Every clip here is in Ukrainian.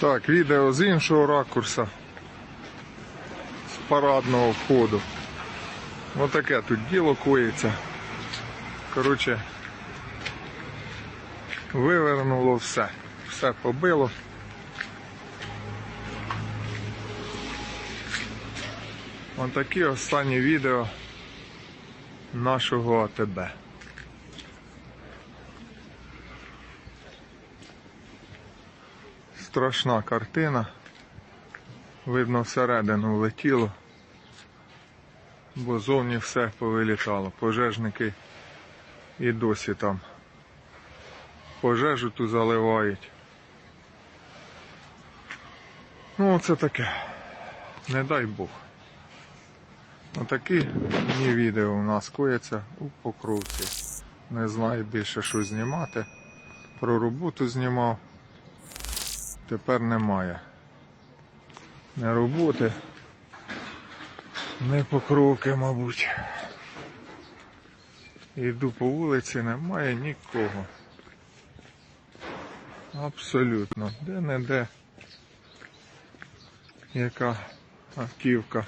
Так, відео з іншого ракурса. З парадного входу. Отаке тут діло коїться. Коротше, вивернуло все. Все побило. Отакі останні відео нашого АТБ. Страшна картина. Видно, всередину влетіло, бо зовні все повилітало. Пожежники і досі там пожежу ту заливають. Ну, це таке. Не дай Бог. Отакі мені відео у нас кояться у покровці. Не знаю більше, що знімати. Про роботу знімав. Тепер немає. Не роботи, не покровки, мабуть. Йду по вулиці, немає нікого. Абсолютно. Де-не-де. Яка автівка.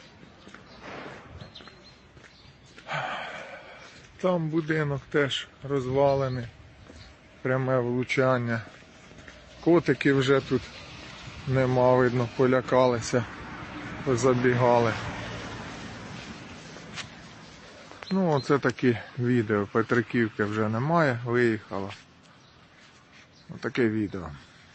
Там будинок теж розвалений. Пряме влучання. Котики вже тут нема, видно, полякалися, забігали. Ну, оце такі відео. Петриківки вже немає, виїхала. Отаке відео.